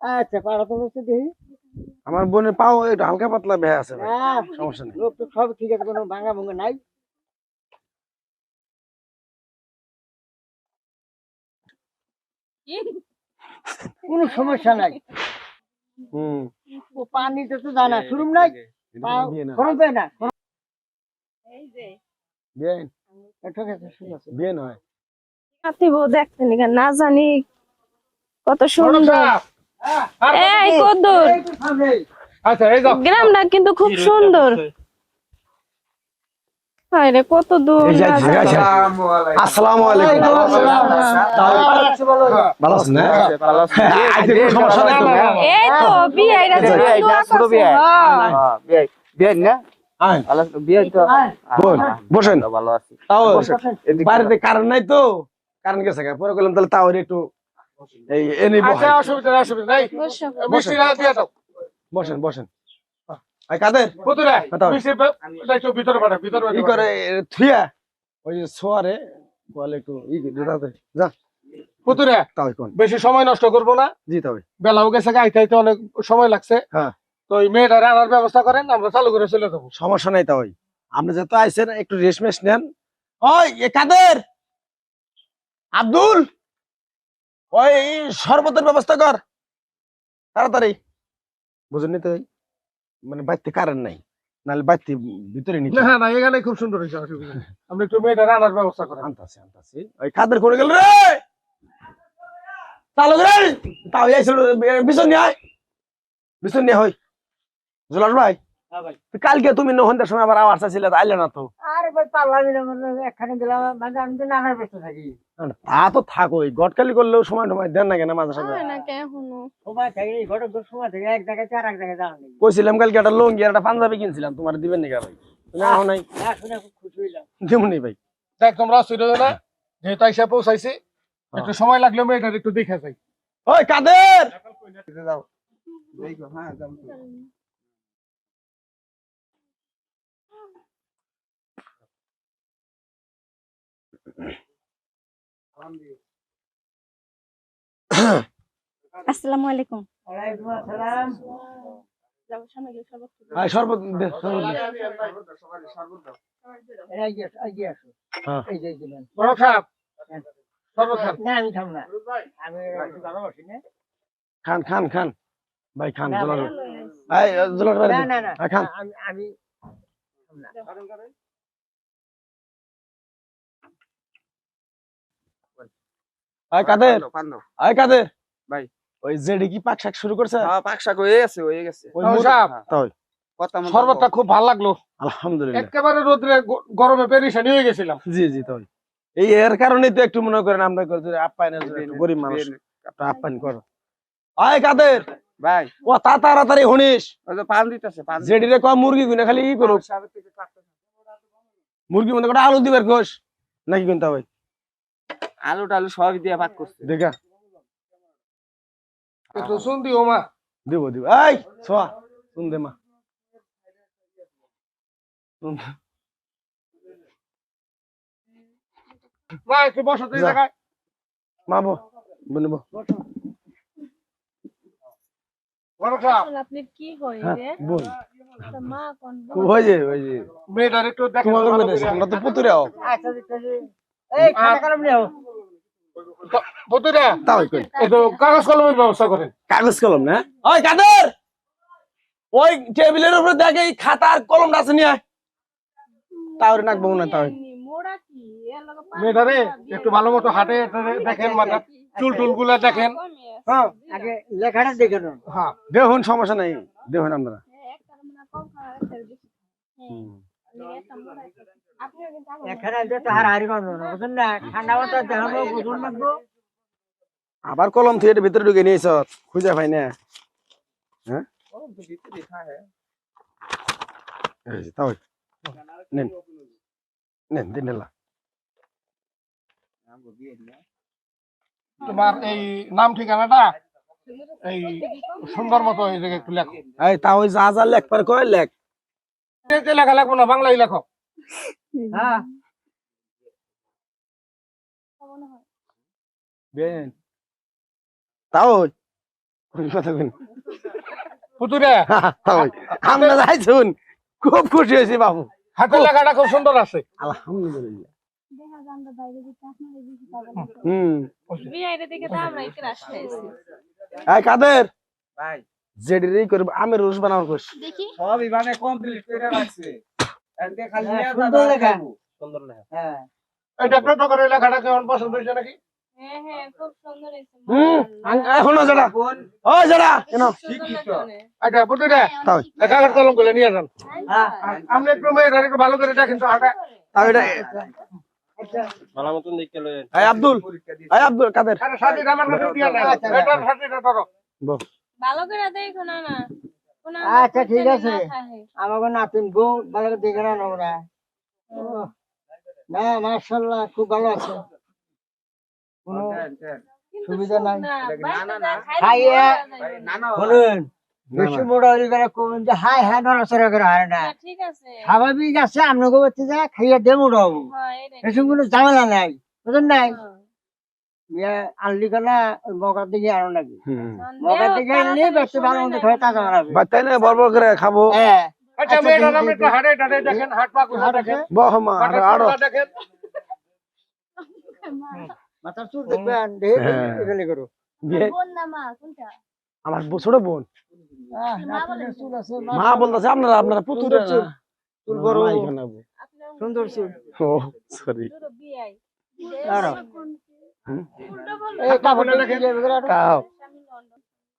আচ্ছা পাড়া তো হচ্ছে দেখি। আমার বোনের পাও একটু হালকা পাতলা ভেয়া আছে হ্যাঁ। সমস্যা নেই। লোক তো সব ঠিক আছে কোনো ভাঙা ভঙ্গা নাই। কোনো সমস্যা নাই। হুম। ও পানিতে তো জানা শুরুম নাই? পা- বিয়ে না। খরচ দেয় না? বিয়ে আছে ঠিক আছে। বিয়ে নয় না জানি কত সুন্দর। এই কদ্দুর। আচ্ছা এই যাও। গ্রামটা কিন্তু খুব সুন্দর। হায় কত দূর। আসসালামু আলাইকুম। ভালো আছি বলো। ভালো আছেন সমস্যা নাই এই তো ছোট। হ্যাঁ। না? বসেন। ভালো তাও। বাড়িতে কারেন্ট নাই তো। কারণ গেছে পরে বললাম তাহলে তাও একটু এই এনে আচ্ছা অসুবিধা নেই অসুবিধা নেই। বসো। মিষ্টি না দিয়ে দাও। বসেন বসেন। আই কাদের? পুতুরা হ্যাঁ, মিষ্টি বে- এটা একটু ভিতরে পাঠা ভিতরে ই করে থুয়া ওই যে সোয়ারে বলে একটু ই দাদা যা। পুতুরা তাও কোন? বেশি সময় নষ্ট করব না। জি তবে। বেলাও গেছে গাইতে আইতে অনেক সময় লাগছে। হ্যাঁ। তো ওই মেয়েটারে আনার ব্যবস্থা করেন আমরা চালু করে চলে যাব। সমস্যা নাই তাই আপনি যত আইছেন একটু রেস্ট মেস নেন। ওই এ কাদের? আব্দুল? ওই শরবতের ব্যবস্থা কর। তাড়াতাড়ি। বুঝুন তো ওই? মানে বাড়িতে কারেন্ট নাই নাহলে বাড়িতে ভিতরে নিতে। না না এখানে খুব সুন্দর হয়েছে অসুবিধা নেই। একটু মেয়েটারে আনার ব্যবস্থা করেন। আনতাছি আনতাছি ওই কাদের করে গেল রে? চালু রে! তাও আইছিল বিছন নিয়ে আয়। বিছন নিয়ে হই। জুলাস ভাই হ্যাঁ কালকে তুমি নহন্দের সময় আবার আওয়াজ চাইছিলে আইলে না তো। আরে ভাই পারলামই না একখানে গেলাম মানে আমি তো নানার ব্যস্ত থাকি। তা তো থাকোই। গটকালি করলেও সময় টময় দেন না কেন মাঝে সাথে হয় না কে এখনও। সময় থাকে এই ঘটক সময় থেকে এক জায়গায় চার এক জায়গায় যাওয়া নেই। কইছিলাম কালকে একটা লঙ্গি আর একটা পাঞ্জাবি কিনছিলাম তোমার দিবেন নাকি ভাই? নাই? না শুনে খুব খুশি হইলাম। দিমনি ভাই। দেখ তোমরা অসুবিধা না যেহেতু আইসা পৌঁছাইছি একটু সময় লাগলে মেয়েটার একটু দেখে যাই। ওই কাদের? যাও। হ্যাঁ যাও আসসালামু আলাইকুম ওয়ালাইকুম আসসালাম যাও সামনে গিয়ে শরবত খাব। আয় শরবত দে শরবত দে। এরা এগিয়ে আসো, এগিয়ে আসো। হ্যাঁ। এই যে এই যে নেন। বড় খাপ সর্ব খাপ না আমি খাব না আমি একটু খান খান খান। ভাই খান খান। আমি আয় কাদের আয় কাদের ভাই। ওই জেডি কি পাক শাক শুরু করছে? হ্যাঁ পাকশাক হয়ে গেছে হয়ে গেছে। ওই মুর- সাপ। তাই শরবতটা খুব ভালো লাগল। আলহামদুলিল্লাহ। একেবারে রোদ্রে গরমে পেরিশানি হয়ে গেছিলাম। জি জি তাই এই এর কারণেই তো একটু মনে করেন আমরা করে যে আপ্যায়নের জন্য একটু গরিব মানুষ। একটু আপ্যায়ন করো। আয় কাদের ভাই। ও তা তাড়াতাড়ি হনিস। ওই যে পান দিতেছে পান জেডি রে কম মুরগি গুনে খালি ই করো মুরগি মধ্যে কটা আলু দিবার কোষ। নাকি কিনতে হবে? আলু টালু সবই দিয়ে ভাগ করছে। দেখা। একটু শুন দিও মা। দিব দিব। এই সোয়া শুন দে মা। মা একটু বসো তুই জায়গায় মা বো বলব বড় খাপ আসলে আপনি কি কই বল। মা কোন ওই যে ওই যে। মেয়েটার একটু। আমরা তো পুতুরে আও। আচ্ছা এই খাতা কলম নিও কাগজ কলমের ব্যবস্থা করেন। কাগজ কলম না? ওই কাদের ওই টেবিলের উপরে দেখ খাতা আর কলমটা আছে নিয়ে তাও নাকবো না তাও মেয়েটারে একটু ভালো মতো হাটে দেখেন মাথা। চুল টুলগুলা দেখেন। হ্যাঁ আগে লেখাটা দেখে হ্যাঁ। দেখুন সমস্যা নাই। দেখুন আপনারা। হ্যাঁ। হ্যাঁ, আবার কলম থিয়েটার ভিতরে ঢুকে নিয়েছ খুঁজে পাই না। এই যে, তাও নেন। নেন দিন নেলা তোমার এই নাম ঠিকানাটা এই সুন্দর মতো এই জায়গায় একটু লেখো। এই তা ওই যা যা লেখ পার কয় লেখ? লেখা লাগবো না বাংলায় লেখো। হ্যাঁ। তাও কথা কইন? পুতুরে। ওই। আমরা যাইছুন খুব খুশি হয়েছি বাবু। হাতের লেখাটা খুব সুন্দর আছে। আলহামদুলিল্লাহ। হুম। কাদের? ভাই। জেডিরই করব আমি রোজ বানাবার কোস দেখি। সবই মানে কমপ্লিট করে রাখছে। এতে খালি হ্যাঁ, নিয়ে সুন্দর লেখা। সুন্দর লেখা। হ্যাঁ। এটা টোটো করে লেখাটা কেমন পছন্দ হয়েছে নাকি? হ্যাঁ হ্যাঁ এখনও ও কেন শিক্ষিত। আচ্ছা কলম করে নিয়ে যান। হ্যাঁ আপনি একটু ভালো করে দেখেন তো হাটা তাও এটা এই আব্দুল কাদের? আমার কাছে দিয়ে এটা ধরো। ভালো করে দেখো না। না আচ্ছা, ঠিক আছে। আমাকে নাতিন বউ ভালো করে দেখে না ওরা না মার্শাল্লাহ খুব ভালো আছে। কোনো দেন। কিন্তু সুবিধা নাই। খাইয়ে- বলুন বেশি না। করে কমেন যে হাই হাই নড়াচড়া করে হয় না। আছে। স্বাভাবিক আছে আপনাকে যা খাইয়ে দে মোটা হব হ্যাঁ, কোনো ঝামেলা নাই বুঝলেন নাই? হ্যাঁ। আনলি কেনা ওই মকার দিকে আনো নাকি? হুম। দিকে আনলি বেশি ভালো মন্দ সময় খাওয়া নাই। তাজা না বড় বড় করে খাব। হ্যাঁ আচ্ছা আচ্ছা, মেয়েটা একটু আছে। হাটে দেখেন হাট পা কোথা দেখেন? বহমা আরও হাটের আরও। কোথা দেখেন? মাথার চুল দেখবেন দেখে হ্যাঁ। করো। আমার ব- ছোট বোন। মা বলতেছে আপনারা আপনারা পুতুরে সুন্দর চুল। চুল বড়। সুন্দর চুল। ও সরি দাঁড়াও।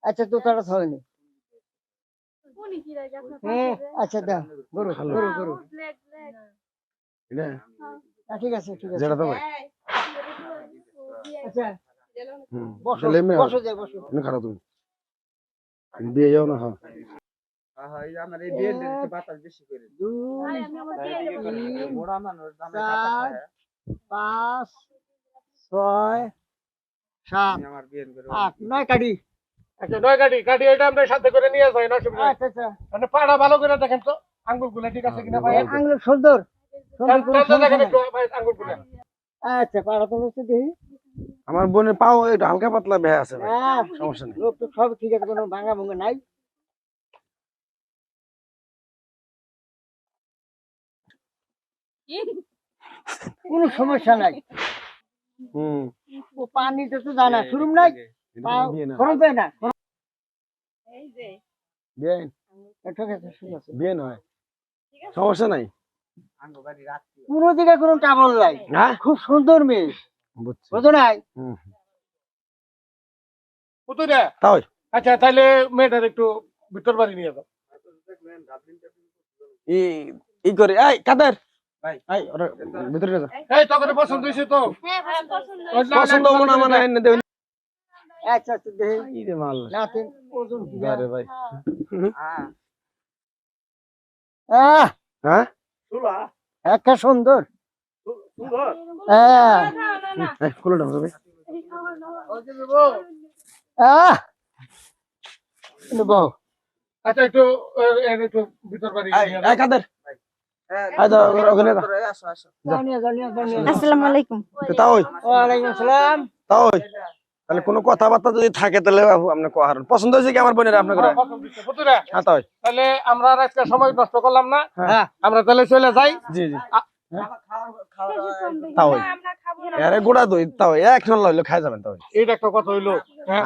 আচ্ছা তো তারা হ্যাঁ আচ্ছা দাও গরু গরু গরু হ্যাঁ, ঠিক আছে ঠিক আছে। বিয়াই। আচ্ছা। বসো বসো যাই বসো। খারাপ তুমি। বিয়ে যাও না হ্যাঁ। হ্যাঁ, হ্যাঁ। পাঁচ ছয় সাত আমার আট নয় কাটি আচ্ছা নয় গাড়ি গাড়ি এটা আমরা সাথে করে নিয়ে যাই না অসুবিধা আচ্ছা আচ্ছা। মানে পাড়া ভালো করে দেখেন তো আঙ্গুলগুলা ঠিক আছে কিনা ভাই? সুন্দর। আচ্ছা পাড়া তো হচ্ছে দেখি। আমার বোনের পাও একটু হালকা পাতলা বেহা আছে হ্যাঁ সমস্যা নেই। লোক তো সব ঠিক আছে কোনো ভাঙা ভঙ্গা নাই? কোনো সমস্যা নাই। হুম। ও পানিতে তো জানা শুরুম নাই? বিয়ে না। গরম পায় না? এই যে, বিয়ে ঠিক আছে। ঠিক আছে। বিয়ে নয় সমস্যা নাই? আঙ্গো বাড়ি রাত্রি। কোনো দিকে কোনো টাবল নাই। হ্যাঁ? খুব সুন্দর মেয়ে বুঝছি। বুঝো নাই? হুম তাই আচ্ছা তাহলে মেয়েটার একটু ভিতর বাড়ি নিয়ে যাও। ই ই করে এই কাদের? ভিতরে যা। এই তখন পছন্দ হয়েছে তো। হ্যাঁ, হ্যাঁ, পছন্দ ওই হয়েছে। না, পছন্দ হব না মানে এনে দেবেন আচ্ছা আচ্ছা দেখি। ই রে মাল নাতিন ওজন কি আরে ভাই। হ্যাঁ। আহ। হ্যাঁ? একটা সুন্দর। হ্যাঁ খুলে দাও ভাই আহ। বউ আচ্ছা একটু আহ, একটু ভিতর বাড়ি এই তাহলে কোনো কথাবার্তা যদি থাকে তাহলে বাবু আপনি কোহারন পছন্দ হয়েছে কি আমার বোনের আপনার করে হ্যাঁ, পছন্দ হয়েছে। পুতুরে হ্যাঁ তাহলে আমরা আজকে সময় নষ্ট করলাম না। হ্যাঁ। আমরা তাহলে চলে যাই। জি জি। গোড়া দই তাও এক নল খাই যাবেন তাও এইটা একটা কথা হইল। হ্যাঁ।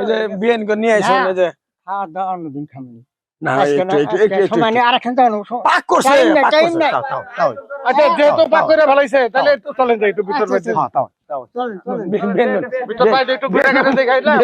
এই যে বিয়েন করে নিয়ে আইছেন এই যে। খাওয়া দাওয়া অন্যদিন খামনি না আজকে একটু না, একটু আজকে একটু একটু সময় নেই আরেকখান পাক করছে Time নাই, আচ্ছা যেহেতু পাক করে ফেলাইছে তাহলে একটু চলেন যাই একটু ভিতর আচ্ছা, হ্যাঁ তাও তাও। চলেন চলেন। ভিতর বাড়ি একটু ঘুরে ঘুরে দেখাইলাম।